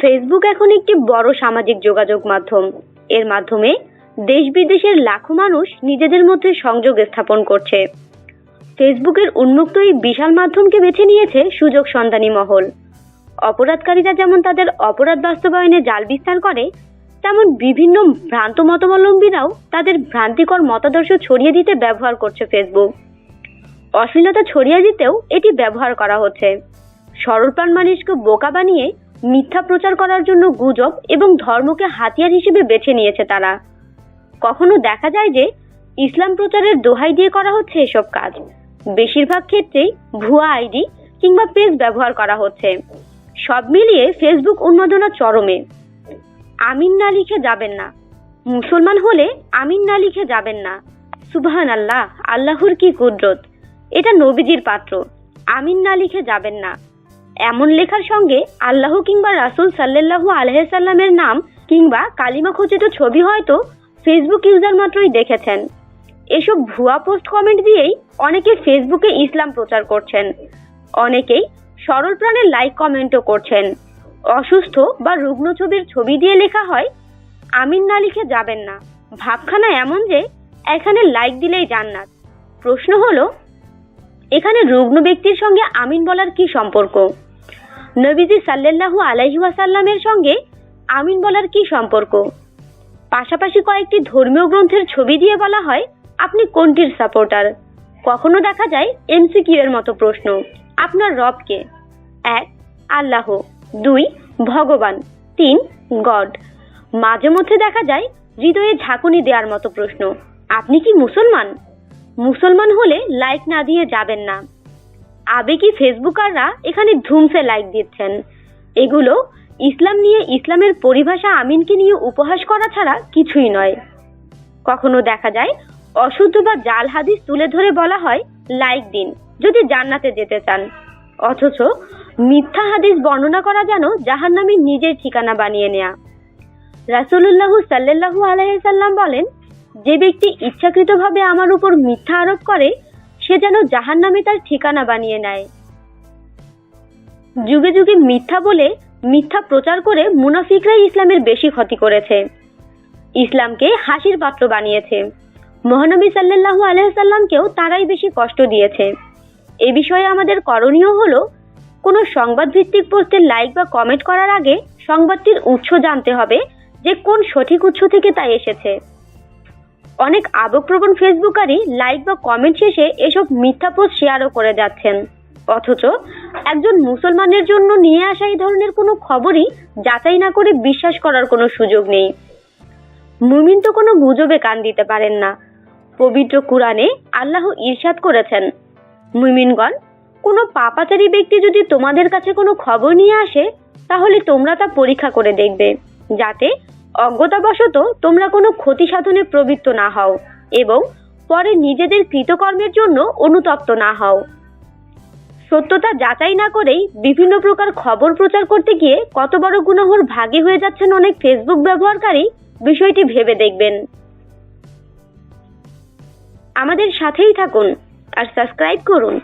Facebook এখন একটি বড় সামাজিক যোগাযোগ মাধ্যম। এর মাধ্যমে দেশ বিদেশের লাখো মানুষ নিজেদের মধ্যে সংযোগ স্থাপন করছে। ফেসবুকের উন্মুক্ত এই বিশাল মাধ্যমকে বেছে নিয়েছে সুযোগ সন্ধানী মহল। অপরাধকারীরা যেমন তাদের অপরাধ বাস্তবায়নে জাল বিস্তার করে, তেমন বিভিন্ন ভ্রান্ত মতাবলম্বীরাও তাদের ভ্রান্তিকর মতাদর্শ ছড়িয়ে দিতে ব্যবহার করছে ফেসবুক অশ্লীলতা ছড়িয়ে দিতেও এটি ব্যবহার করা হচ্ছে। সরলপ্রাণ মানুষকে বোকা বানিয়ে মিথ্যা প্রচার করার জন্য গুজব এবং ধর্মকে হাতিয়ার হিসেবে বেছে নিয়েছে তারা। কখনো দেখা যায় যে ইসলাম প্রচারের দোহাই দিয়ে করা হচ্ছে এসব কাজ। বেশিরভাগ ক্ষেত্রেই ভুয়া আইডি কিংবা পেজ ব্যবহার করা হচ্ছে। সব মিলিয়ে ফেসবুক উন্মাদনা চরমে। আমিন না লিখে যাবেন না। মুসলমান হলে আমিন না লিখে যাবেন না। সুবহান আল্লাহ আল্লাহর কি কুদরত? এটা নবীজির পাত্র। আমিন না লিখে যাবেন না। এমন লেখার সঙ্গে আল্লাহ কিংবা রাসুল সাল্লাল্লাহু আলহামের নাম কিংবা কালিমা খচিত ছবি হয়তো ফেসবুক ইউজার মাত্রই দেখেছেন। এসব ভুয়া পোস্ট কমেন্ট দিয়েই অনেকে ফেসবুকে ইসলাম প্রচার করছেন। অনেকেই সরল প্রাণের লাইক কমেন্টও করছেন। অসুস্থ বা রুগ্ন ছবির ছবি দিয়ে লেখা হয়, আমিন না লিখে যাবেন না। ভাবখানা এমন যে এখানে লাইক দিলেই জান্নাত। প্রশ্ন হলো, এখানে রুগ্ন ব্যক্তির সঙ্গে আমিন বলার কি সম্পর্ক? নবীজি সাল্লাল্লাহু আলাইহি ওয়াসাল্লামের সঙ্গে আমিন বলার কি সম্পর্ক? পাশাপাশি কয়েকটি ধর্মীয় গ্রন্থের ছবি দিয়ে বলা হয়, আপনি কোনটির সাপোর্টার? কখনো দেখা যায় এমসিকিউ এর মতো প্রশ্ন। আপনার রবকে এক, আল্লাহ। দুই, ভগবান। তিন, গড। মাঝে মধ্যে দেখা যায় হৃদয়ে ঝাঁকুনি দেওয়ার মতো প্রশ্ন। আপনি কি মুসলমান? মুসলমান হলে লাইক না দিয়ে যাবেন না। আবেগী ফেসবুকাররা এখানে ধুমসে লাইক দিচ্ছেন। এগুলো ইসলাম নিয়ে ইসলামের পরিভাষা আমিনকে নিয়ে উপহাস করা ছাড়া কিছুই নয়। কখনো দেখা যায়, অশুদ্ধ বা জাল হাদিস তুলে ধরে বলা হয় লাইক দিন, যদি জান্নাতে যেতে চান। অথচ মিথ্যা হাদিস বর্ণনা করা যেন জাহান্নামী নিজের ঠিকানা বানিয়ে নেয়া। রাসূলুল্লাহ সাল্লাল্লাহু আলাইহি সাল্লাম বলেন, যে ব্যক্তি ইচ্ছাকৃতভাবে আমার উপর মিথ্যা আরোপ করে সে যেন জাহান্নামে তার ঠিকানা বানিয়ে নেয়। যুগে যুগে মিথ্যা বলে মিথ্যা প্রচার করে মুনাফিকরাই ইসলামের বেশি ক্ষতি করেছে। ইসলামকে হাসির পাত্র বানিয়েছে। মহানবী সাল্লাল্লাহু আলাইসাল্লামকেও তারাই বেশি কষ্ট দিয়েছে। এ বিষয়ে আমাদের করণীয় হলো, কোনো সংবাদ ভিত্তিক পোস্টে লাইক বা কমেন্ট করার আগে সংবাদটির উৎস জানতে হবে যে কোন সঠিক উৎস থেকে তা এসেছে। অনেক আবেগপ্রবণ ফেসবুকারই লাইক বা কমেন্ট শেষে এসব মিথ্যা পোস্ট শেয়ারও করে যাচ্ছেন। অথচ একজন মুসলমানের জন্য নিয়ে আসা এই ধরনের কোনো খবরই যাচাই না করে বিশ্বাস করার কোনো সুযোগ নেই। মুমিন তো কোনো গুজবে কান দিতে পারেন না। পবিত্র কুরআনে আল্লাহ ইরশাদ করেছেন, মুমিনগণ, কোনো পাপাচারী ব্যক্তি যদি তোমাদের কাছে কোনো খবর নিয়ে আসে, তাহলে তোমরা তা পরীক্ষা করে দেখবে, যাতে অজ্ঞতাবশত তোমরা কোনো ক্ষতি সাধনে প্রবৃত্ত না হও এবং পরে নিজেদের কৃতকর্মের জন্য অনুতপ্ত না হও। সত্যতা যাচাই না করেই বিভিন্ন প্রকার খবর প্রচার করতে গিয়ে কত বড় গুনাহর ভাগী হয়ে যাচ্ছেন অনেক ফেসবুক ব্যবহারকারী, বিষয়টি ভেবে দেখবেন। আমাদের সাথেই থাকুন আর সাবস্ক্রাইব করুন।